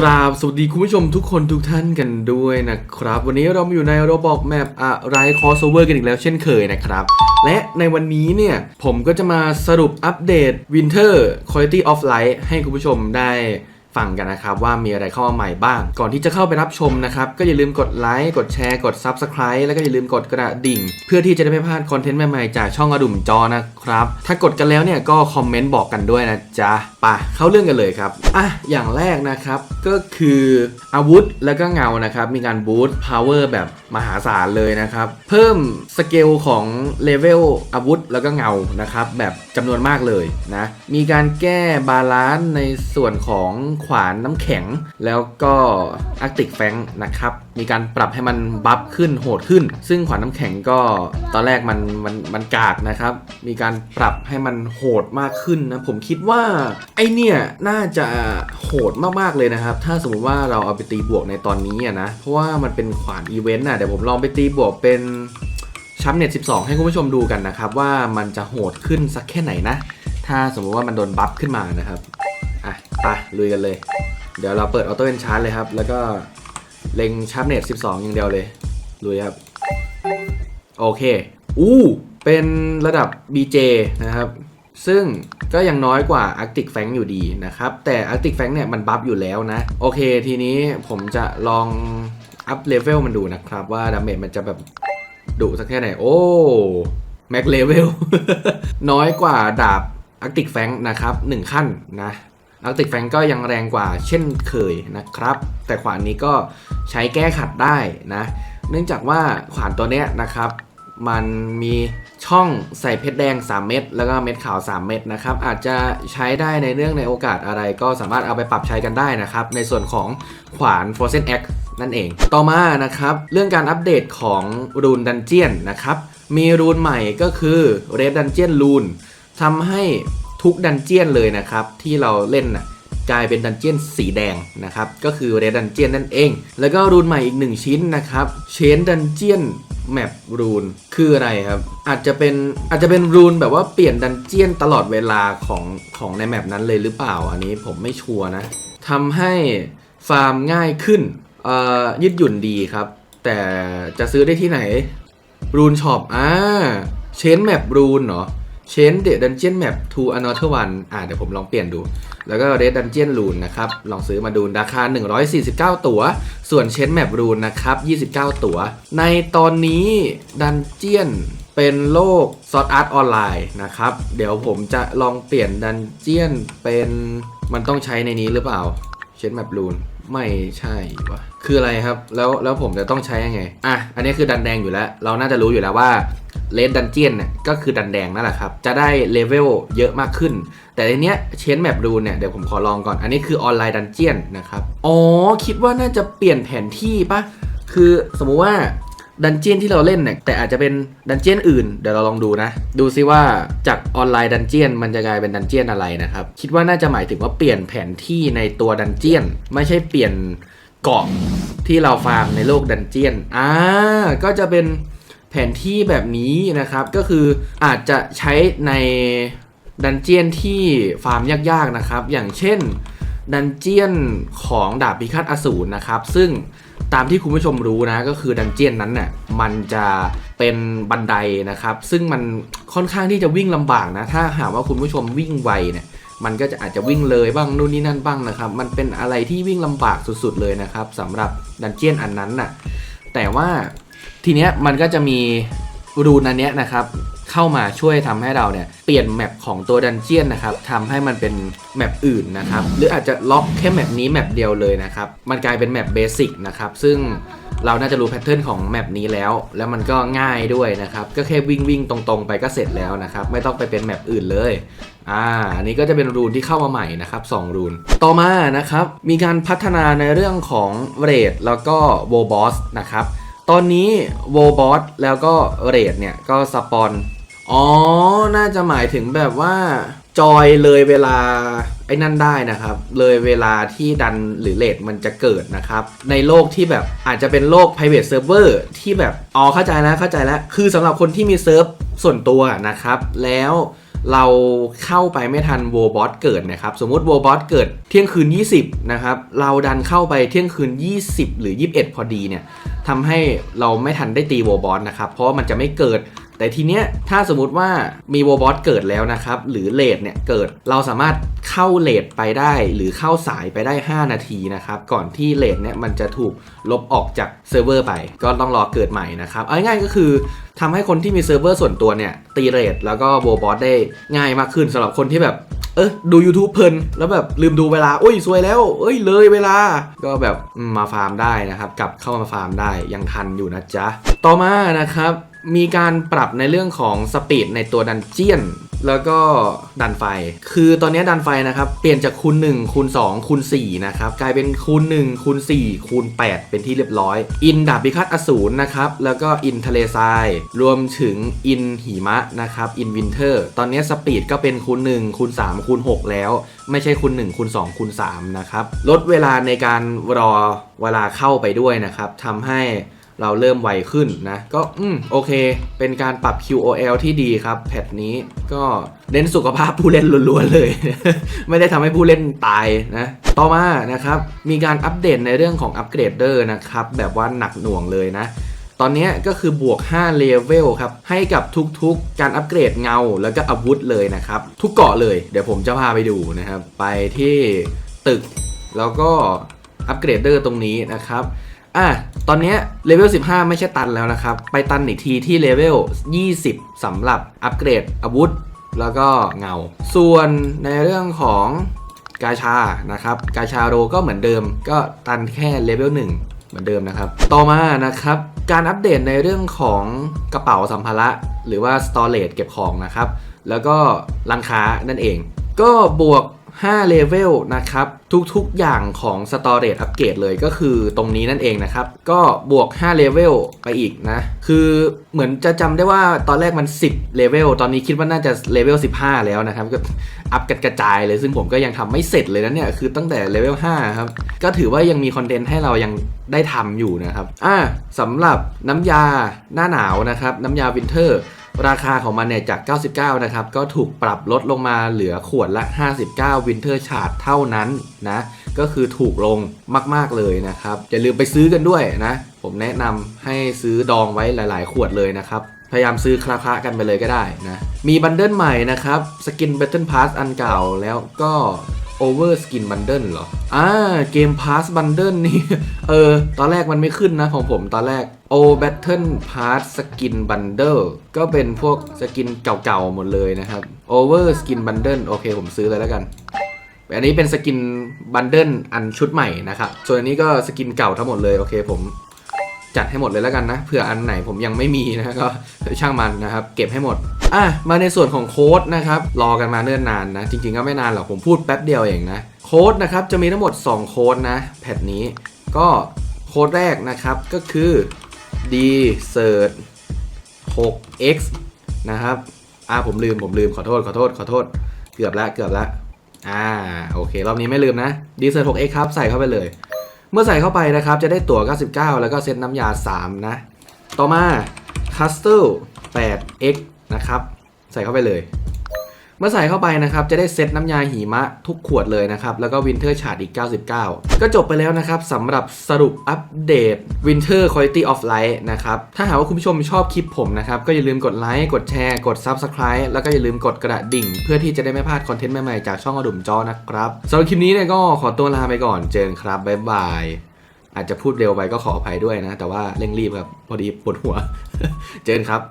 กราบสวัสดีคุณผู้ชมทุกคนทุกท่านกันด้วยนะครับ วันนี้เรามาอยู่ในโรบอกแมปอะไรคอสโอเวอร์กันอีกแล้วเช่นเคยนะครับ และในวันนี้เนี่ยผมก็จะมาสรุปอัปเดต Winter Quality of Life ให้คุณผู้ชมได้ ฟังกันนะครับว่ามีอะไรเข้ามาใหม่บ้าง ก่อนที่จะเข้าไปรับชมนะครับ ก็อย่าลืมกดไลค์กดแชร์กด Subscribe แล้วก็อย่าลืมกดกระดิ่ง เพื่อที่จะได้ไม่พลาดคอนเทนต์ใหม่ๆจากช่องอดุมจอนะครับ ถ้ากดกันแล้วเนี่ยก็คอมเมนต์บอกกันด้วยนะจ๊ะปะเข้าเรื่องกันเลยครับอะอย่างแรกนะครับก็คืออาวุธแล้วก็เงานะครับมีการบูสต์พาวเวอร์แบบมหาศาลเลยนะครับ เพิ่มสเกลของเลเวลอาวุธแล้วก็เงานะครับแบบจำนวนมากเลยนะมีการแก้บาลานซ์ในส่วนของขวานน้ำแข็ง แล้วก็อาร์ติกแฟงนะครับ มีการปรับให้มันบัฟขึ้นโหดขึ้น ซึ่งขวานน้ำแข็งก็ตอนแรกมันมันมันกากนะครับ มีการปรับให้มันโหดมากขึ้นนะ ผมคิดว่าไอเนี่ยน่าจะโหดมากๆเลยนะครับ ถ้าสมมติว่าเราเอาไปตีบวกในตอนนี้นะ เพราะว่ามันเป็นขวานอีเวนต์นะเดี๋ยวผมลองไปตีบวกเป็นชัมเน็ต12 ให้คุณผู้ชมดูกันนะครับ ว่ามันจะโหดขึ้นสักแค่ไหนนะ ถ้าสมมติว่ามันโดนบัฟขึ้นมานะครับ ไปลุยกันเลย เดี๋ยวเราเปิดออโต้เอนชาร์เลยครับ แล้วก็เล็งชาร์ปเน็ต12 อย่างเดียวเลยลุยครับ โอเค อู้ เป็นระดับ BJ นะครับ ซึ่งก็ยังน้อยกว่า Arctic f a n อยู่ดีนะครับ แต่ Arctic f a n เนี่ยมันบัฟอยู่แล้วนะ โอเค ทีนี้ผมจะลองอัพเลเวลมันดูนะครับ ว่าดาเมจมันจะแบบดุสักแค่ไหน โอ้แม็กเลเวลน้อยกว่าดาบ Arctic f a n นะครับ 1 ขั้นนะ อาร์ติกแฟงก็ยังแรงกว่าเช่นเคยนะครับ แต่ขวานนี้ก็ใช้แก้ขัดได้นะ เนื่องจากว่าขวานตัวเนี้ยนะครับ มันมีช่องใส่เพชรแดง 3 เม็ดแล้วก็เม็ดขาว 3 เม็ดนะครับ อาจจะใช้ได้ในเรื่องในโอกาสอะไรก็สามารถเอาไปปรับใช้กันได้นะครับ ในส่วนของขวาน Frozen X นั่นเอง ต่อมานะครับ เรื่องการอัปเดตของรูนดันเจียนนะครับ มีรูนใหม่ก็คือ Red Dungeon Rune ทำให้ ทุกดันเจียนเลยนะครับ ที่เราเล่นน่ะกลายเป็นดันเจียนสีแดงนะครับ ก็คือเรดันเจียนนั่นเอง แล้วก็รูนใหม่อีกหนึ่งชิ้นนะครับเชนดันเจียนแมปรูนคืออะไรครับ อาจจะเป็นอาจจะเป็นรูนแบบว่าเปลี่ยนดันเจียนตลอดเวลาของของในแมปนั้นเลยหรือเปล่า อันนี้ผมไม่ชัวร์นะทำให้ฟาร์มง่ายขึ้นยืดหยุ่นดีครับ แต่จะซื้อได้ที่ไหนรูนช็อปอ่าเชนแมปรูนเหรอ Change the Dungeon Map to another one อ่าเดี๋ยวผมลองเปลี่ยนดู แล้วก็ Red Dungeon Rune นะครับ ลองซื้อมาดูราคา 149 ตั๋ว ส่วน Change Map Rune นะครับ 29 ตั๋ว ในตอนนี้ดันเจียนเป็นโลก Sword Art Online นะครับ เดี๋ยวผมจะลองเปลี่ยนดันเจียนเป็นมันต้องใช้ในนี้หรือเปล่า Change Map Rune ไม่ใช่วะคืออะไรครับ แล้วแล้วผมจะต้องใช้ยังไง อะ อันนี้คือดันแดงอยู่แล้ว เราน่าจะรู้อยู่แล้วว่า เลดดันเจียนเนี่ยก็คือดันแดงนั่นแหละครับ จะได้เลเวลเยอะมากขึ้น แต่ในเนี้ยเชนแมปดูเนี่ยเดี๋ยวผมขอลองก่อน อันนี้คือออนไลน์ดันเจียนนะครับ อ๋อ คิดว่าน่าจะเปลี่ยนแผนที่ปะคือสมมุติว่าดันเจียนที่เราเล่นเนี่ยแต่อาจจะเป็นดันเจียนอื่น เดี๋ยวเราลองดูนะ ดูซิว่าจากออนไลน์ดันเจียนมันจะกลายเป็นดันเจียนอะไรนะครับ คิดว่าน่าจะหมายถึงว่าเปลี่ยนแผนที่ในตัวดันเจียน ไม่ใช่เปลี่ยนเกาะที่เราฟาร์มในโลกดันเจียน อ่า ก็จะเป็น แผนที่แบบนี้นะครับก็คืออาจจะใช้ในดันเจียนที่ฟาร์มยากๆนะครับ อย่างเช่นดันเจียนของดาบพิฆาตอสูรนะครับ ซึ่งตามที่คุณผู้ชมรู้นะก็คือดันเจียนนั้นน่ะมันจะเป็นบันไดนะครับ ซึ่งมันค่อนข้างที่จะวิ่งลำบากนะถ้าหากว่าคุณผู้ชมวิ่งไวเนี่ยมันก็จะอาจจะวิ่งเลยบ้างนู่นนี่นั่นบ้างนะครับ มันเป็นอะไรที่วิ่งลำบากสุดๆเลยนะครับสำหรับดันเจียนอันนั้นน่ะแต่ว่า ทีเนี้ยมันก็จะมีรูนอันเนี้ยนะครับเข้ามาช่วยทำให้เราเนี่ยเปลี่ยนแมปของตัวดันเจียนนะครับทำให้มันเป็นแมปอื่นนะครับหรืออาจจะล็อกแค่แมปนี้แมปเดียวเลยนะครับมันกลายเป็นแมปเบสิกนะครับซึ่งเราน่าจะรู้แพทเทิร์นของแมปนี้แล้ว แล้วมันก็ง่ายด้วยนะครับก็แค่วิ่งวิ่งตรงๆ ไปก็เสร็จแล้วนะครับไม่ต้องไปเป็นแมปอื่นเลยอ่าอันนี้ก็จะเป็นรูนที่เข้ามาใหม่นะครับ2รูน ต่อมานะครับมีการพัฒนาในเรื่องของเรทแล้วก็โวบอสนะครับ ตอนนี้โวบอสแล้วก็เรดเนี่ยก็สปอน อ๋อ น่าจะหมายถึงแบบว่า จอยเลยเวลาไอ้นั่นได้นะครับ เลยเวลาที่ดันหรือเลดมันจะเกิดนะครับ ในโลกที่แบบอาจจะเป็นโลก private server ที่แบบ อ๋อเข้าใจแล้วเข้าใจแล้ว คือสำหรับคนที่มีเซิร์ฟส่วนตัวนะครับ แล้ว เราเข้าไปไม่ทันโวบอสเกิดนะครับ สมมติโวบอสเกิดเที่ยงคืน 20 นะครับ เราดันเข้าไปเที่ยงคืน 20 หรือ 21 พอดีเนี่ยทำให้เราไม่ทันได้ตีโวบอสนะครับ เพราะมันจะไม่เกิด แต่ทีเนี้ยถ้าสมมติว่ามีโวบอสเกิดแล้วนะครับ หรือเลดเนี่ยเกิดเราสามารถเข้าเลดไปได้ หรือเข้าสายไปได้ 5 นาทีนะครับ ก่อนที่เลดเนี่ยมันจะถูกลบออกจากเซิร์ฟเวอร์ไป ก็ต้องรอเกิดใหม่นะครับเอาง่ายก็คือทำให้คนที่มีเซิร์ฟเวอร์ส่วนตัวเนี่ยตีเลดแล้วก็โวบอสได้ง่ายมากขึ้นสำหรับคนที่แบบเออดู YouTube เพลิน แล้วแบบลืมดูเวลาอุ้ย สวยแล้ว เอ้ย เลยเวลา ก็แบบมาฟาร์มได้นะครับ กลับเข้ามาฟาร์มได้ยังทันอยู่นะจ๊ะ ต่อมานะครับ มีการปรับในเรื่องของสปีดในตัวดันเจียน แล้วก็ดันไฟ คือตอนนี้ดันไฟนะครับ เปลี่ยนจากคูณ1คูณ2คูณ4นะครับ กลายเป็นคูณ1คูณ4คูณ8 เป็นที่เรียบร้อย อินดาบพิฆาตอสูรนะครับ แล้วก็อินทะเลทราย รวมถึงอินหิมะนะครับ อินวินเทอร์ ตอนนี้สปีดก็เป็นคูณ1คูณ3คูณ6แล้ว ไม่ใช่คูณ1คูณ2คูณ3นะครับ ลดเวลาในการรอเวลาเข้าไปด้วยนะครับทำให้ เราเริ่มไวขึ้นนะ ก็อืมโอเค เป็นการปรับ QOL ที่ดีครับ แพทนี้ก็เน้นสุขภาพผู้เล่นล้วนๆเลย ไม่ได้ทำให้ผู้เล่นตายนะ ต่อมานะครับ มีการอัปเดตในเรื่องของอัปเกรดเดอร์นะครับ แบบว่าหนักหน่วงเลยนะตอนนี้ก็คือบวก 5 เลเวลครับ ให้กับทุกๆ การอัปเกรดเงาแล้วก็อาวุธเลยนะครับ ทุกเกาะเลย เดี๋ยวผมจะพาไปดูนะครับ ไปที่ตึกแล้วก็อัปเกรดเดอร์ตรงนี้นะครับ อะตอนนี้เลเวล 15 ไม่ใช่ตันแล้วนะครับ ไปตันอีกทีที่เลเวล 20สำหรับอัปเกรดอาวุธ แล้วก็เงา ส่วนในเรื่องของกาชานะครับ กาชาโรก็เหมือนเดิม ก็ตันแค่เลเวล 1 เหมือนเดิมนะครับ ต่อมานะครับ การอัปเดตในเรื่องของกระเป๋าสัมภาระ หรือว่า storage เก็บของนะครับ แล้วก็ร้านค้านั่นเอง ก็บวก 5 เลเวลนะครับ ทุกๆอย่างของ Storage อัปเกรดเลยก็คือตรงนี้นั่นเองนะครับ ก็บวก 5 เลเวลไปอีกนะ คือเหมือนจะจำได้ว่าตอนแรกมัน 10 เลเวล ตอนนี้คิดว่าน่าจะเลเวล 15 แล้วนะครับ ก็อัพกันกระจายเลย ซึ่งผมก็ยังทำไม่เสร็จเลยนะเนี่ย คือตั้งแต่เลเวล 5 ครับ ก็ถือว่ายังมีคอนเทนต์ให้เรายังได้ทำอยู่นะครับ อ่าสำหรับน้ำยาหน้าหนาวนะครับ น้ำยาวินเทอร์ ราคาของมันเนี่ยจาก 99 นะครับ ก็ถูกปรับลดลงมาเหลือขวดละ 59วินเทอร์ชาร์ดเท่านั้นนะ ก็คือถูกลงมาก ๆ เลยนะครับ อย่าลืมไปซื้อกันด้วยนะ ผมแนะนำให้ซื้อดองไว้หลาย ๆ ขวดเลยนะครับ พยายามซื้อคลาๆกันไปเลยก็ได้นะ มีบันเดิลใหม่นะครับ สกิน Battle Pass อันเก่าแล้วก็ Over Skin Bundle เหรอ อ่า เกม Pass Bundle นี่ เออ ตอนแรกมันไม่ขึ้นนะของผมตอนแรก O Battle Pass Skin Bundle ก็เป็นพวกสกินเก่าๆ หมดเลยนะครับ Over Skin Bundle โอเคผมซื้อเลยแล้วกัน อันนี้เป็นสกินบันเดิลอันชุดใหม่นะครับ ส่วนอันนี้ก็สกินเก่าทั้งหมดเลย โอเคผม จัดให้หมดเลยแล้วกันนะเผื่ออันไหนผมยังไม่มีนะก็ช่างมันนะครับเก็บให้หมดอะมาในส่วนของโค้ดนะครับรอกันมาเนิ่นนานนะ จริงๆก็ไม่นานหรอกผมพูดแป๊บเดียวเองนะโค้ดนะครับจะมีทั้งหมด 2 โค้ดนะแพทนี้ ก็โค้ดแรกนะครับก็คือ d s e r t 6x นะครับอ่าผมลืมผมลืมขอโทษขอโทษขอโทษเกือบละเกือบละอ่าโอเค รอบนี้ไม่ลืมนะ d s e r t 6x ครับใส่เข้าไปเลย เมื่อใส่เข้าไปนะครับ จะได้ตั๋ว 99 แล้วก็เซตน้ำยา 3 นะ ต่อมา Castle 8x นะครับ ใส่เข้าไปเลย เมื่อใส่เข้าไปนะครับจะได้เซตน้ำยาหิมะทุกขวดเลยนะครับแล้วก็ Winter Chart อีก 99 ก็จบไปแล้วนะครับสำหรับสรุปอัปเดต Winter Quality of Life นะครับถ้าหากว่าคุณผู้ชมชอบคลิปผมนะครับก็อย่าลืมกดไลค์กดแชร์ กด Subscribe แล้วก็อย่าลืมกดกระดิ่ง เพื่อที่จะได้ไม่พลาดคอนเทนต์ใหม่ๆจากช่องอดุมจอนะครับสำหรับคลิปนี้เนี่ยก็ขอตัวลาไปก่อนเจอกันครับบ๊ายบายอาจจะพูดเร็วไปก็ขออภัยด้วยนะ แต่ว่าเร่งรีบครับ พอดีปวดหัว เจอกันครับ